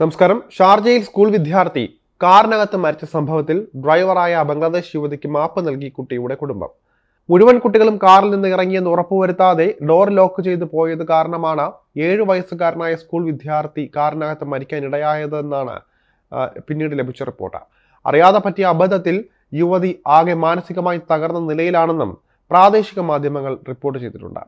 നമസ്കാരം. ഷാർജയിൽ സ്കൂൾ വിദ്യാർത്ഥി കാറിനകത്ത് മരിച്ച സംഭവത്തിൽ ഡ്രൈവറായ ബംഗ്ലാദേശ് യുവതിക്ക് മാപ്പ് നൽകി കുട്ടിയുടെ കുടുംബം. മുഴുവൻ കുട്ടികളും കാറിൽ നിന്ന് ഇറങ്ങിയെന്ന് ഉറപ്പുവരുത്താതെ ഡോർ ലോക്ക് ചെയ്ത് പോയത് കാരണമാണ് ഏഴു വയസ്സുകാരനായ സ്കൂൾ വിദ്യാർത്ഥി കാറിനകത്ത് മരിക്കാൻ ഇടയായതെന്നാണ് പിന്നീട് ലഭിച്ച റിപ്പോർട്ട്. അറിയാതെ പറ്റിയ അബദ്ധത്തിൽ യുവതി ആകെ മാനസികമായി തകർന്ന നിലയിലാണെന്നും പ്രാദേശിക മാധ്യമങ്ങൾ റിപ്പോർട്ട് ചെയ്തിട്ടുണ്ട്.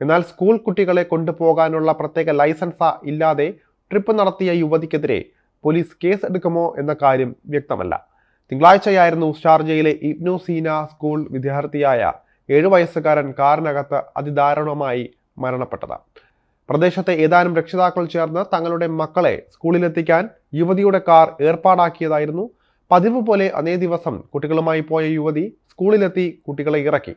എന്നാൽ സ്കൂൾ കുട്ടികളെ കൊണ്ടുപോകാനുള്ള പ്രത്യേക ലൈസൻസ ഇല്ലാതെ ട്രിപ്പ് നടത്തിയ യുവതിക്കെതിരെ പോലീസ് കേസ് എടുക്കുമോ എന്ന കാര്യം വ്യക്തമല്ല. തിങ്കളാഴ്ചയായിരുന്നു ഷാർജയിലെ ഇബ്നുസീന സ്കൂൾ വിദ്യാർത്ഥിയായ ഏഴു വയസ്സുകാരൻ കാറിനകത്ത് അതിദാരുണമായി മരണപ്പെട്ടത്. പ്രദേശത്തെ ഏതാനും രക്ഷിതാക്കൾ ചേർന്ന് തങ്ങളുടെ മക്കളെ സ്കൂളിലെത്തിക്കാൻ യുവതിയുടെ കാർ ഏർപ്പാടാക്കിയതായിരുന്നു. പതിവ് പോലെ അതേ ദിവസം കുട്ടികളുമായി പോയ യുവതി സ്കൂളിലെത്തി കുട്ടികളെ ഇറക്കി.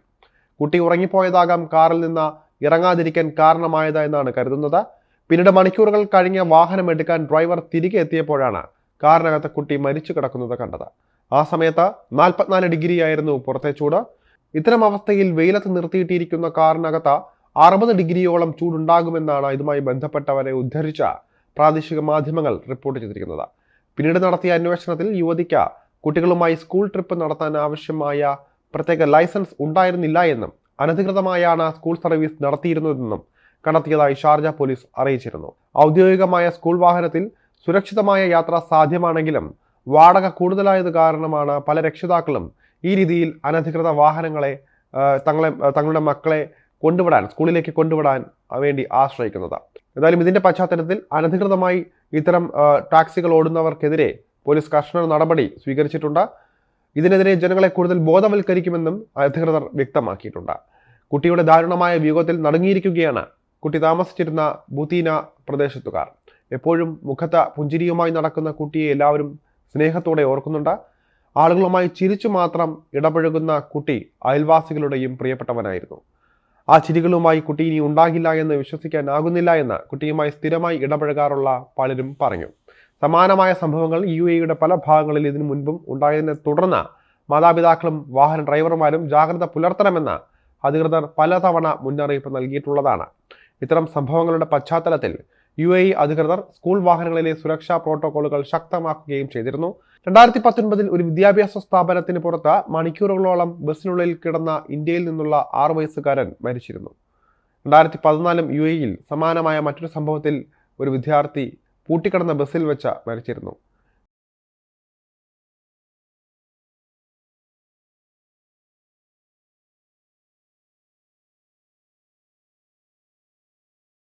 കുട്ടി ഉറങ്ങിപ്പോയതാകാം കാറിൽ നിന്ന് ഇറങ്ങാതിരിക്കാൻ കാരണമായത് എന്നാണ് കരുതുന്നത്. പിന്നീട് മണിക്കൂറുകൾ കഴിഞ്ഞ വാഹനം എടുക്കാൻ ഡ്രൈവർ തിരികെ എത്തിയപ്പോഴാണ് കാറിനകത്ത് കുട്ടി മരിച്ചു കിടക്കുന്നത് കണ്ടത്. ആ സമയത്ത് നാൽപ്പത്തിനാല് ഡിഗ്രിയായിരുന്നു പുറത്തെ ചൂട്. ഇത്തരം അവസ്ഥയിൽ വെയിലത്ത് നിർത്തിയിട്ടിരിക്കുന്ന കാറിനകത്ത് അറുപത് ഡിഗ്രിയോളം ചൂടുണ്ടാകുമെന്നാണ് ഇതുമായി ബന്ധപ്പെട്ടവരെ ഉദ്ധരിച്ച പ്രാദേശിക മാധ്യമങ്ങൾ റിപ്പോർട്ട് ചെയ്തിരിക്കുന്നത്. പിന്നീട് നടത്തിയ അന്വേഷണത്തിൽ യുവതിക്ക് കുട്ടികളുമായി സ്കൂൾ ട്രിപ്പ് നടത്താൻ ആവശ്യമായ പ്രത്യേക ലൈസൻസ് ഉണ്ടായിരുന്നില്ല എന്നും അനധികൃതമായാണ് സ്കൂൾ സർവീസ് നടത്തിയിരുന്നതെന്നും കണ്ടെത്തിയതായി ഷാർജ പോലീസ് അറിയിച്ചിരുന്നു. ഔദ്യോഗികമായ സ്കൂൾ വാഹനത്തിൽ സുരക്ഷിതമായ യാത്ര സാധ്യമാണെങ്കിലും വാടക കൂടുതലായത് കാരണമാണ് പല രക്ഷിതാക്കളും ഈ രീതിയിൽ അനധികൃത വാഹനങ്ങളെ തങ്ങളെ തങ്ങളുടെ മക്കളെ കൊണ്ടുവിടാൻ സ്കൂളിലേക്ക് കൊണ്ടുവിടാൻ വേണ്ടി ആശ്രയിക്കുന്നത്. എന്തായാലും ഇതിന്റെ പശ്ചാത്തലത്തിൽ അനധികൃതമായി ഇത്തരം ടാക്സികൾ ഓടുന്നവർക്കെതിരെ പോലീസ് കർശന നടപടി സ്വീകരിച്ചിട്ടുണ്ട്. ഇതിനെതിരെ ജനങ്ങളെ കൂടുതൽ ബോധവൽക്കരിക്കുമെന്നും അധികൃതർ വ്യക്തമാക്കിയിട്ടുണ്ട്. കുട്ടിയുടെ ദാരുണമായ വ്യൂഹത്തിൽ നടുങ്ങിയിരിക്കുകയാണ് കുട്ടി താമസിച്ചിരുന്ന ബുദീന പ്രദേശത്തുകാർ. എപ്പോഴും മുഖത്ത പുഞ്ചിരിയുമായി നടക്കുന്ന കുട്ടിയെ എല്ലാവരും സ്നേഹത്തോടെ ഓർക്കുന്നുണ്ട്. ആളുകളുമായി ചിരിച്ചു മാത്രം ഇടപഴകുന്ന കുട്ടി അയൽവാസികളുടെയും പ്രിയപ്പെട്ടവനായിരുന്നു. ആ ചിരികളുമായി കുട്ടി ഇനി ഉണ്ടാകില്ല എന്ന് വിശ്വസിക്കാനാകുന്നില്ല എന്ന് കുട്ടിയുമായി സ്ഥിരമായി ഇടപഴകാറുള്ള പലരും പറഞ്ഞു. സമാനമായ സംഭവങ്ങൾ യു എയുടെ പല ഭാഗങ്ങളിൽ ഇതിനു മുൻപും ഉണ്ടായതിനെ തുടർന്ന് മാതാപിതാക്കളും വാഹന ഡ്രൈവർമാരും ജാഗ്രത പുലർത്തണമെന്ന് അധികൃതർ പലതവണ മുന്നറിയിപ്പ് നൽകിയിട്ടുള്ളതാണ്. ഇത്തരം സംഭവങ്ങളുടെ പശ്ചാത്തലത്തിൽ യു എ ഇ അധികൃതർ സ്കൂൾ വാഹനങ്ങളിലെ സുരക്ഷാ പ്രോട്ടോകോളുകൾ ശക്തമാക്കുകയും ചെയ്തിരുന്നു. രണ്ടായിരത്തി പത്തൊൻപതിൽ ഒരു വിദ്യാഭ്യാസ സ്ഥാപനത്തിന് പുറത്ത് മണിക്കൂറുകളോളം ബസ്സിനുള്ളിൽ കിടന്ന ഇന്ത്യയിൽ നിന്നുള്ള ആറു വയസ്സുകാരൻ മരിച്ചിരുന്നു. രണ്ടായിരത്തി പതിനാലും യു എയിൽ സമാനമായ മറ്റൊരു സംഭവത്തിൽ ഒരു വിദ്യാർത്ഥി പൂട്ടിക്കിടന്ന ബസ്സിൽ വെച്ച് മരിച്ചിരുന്നു.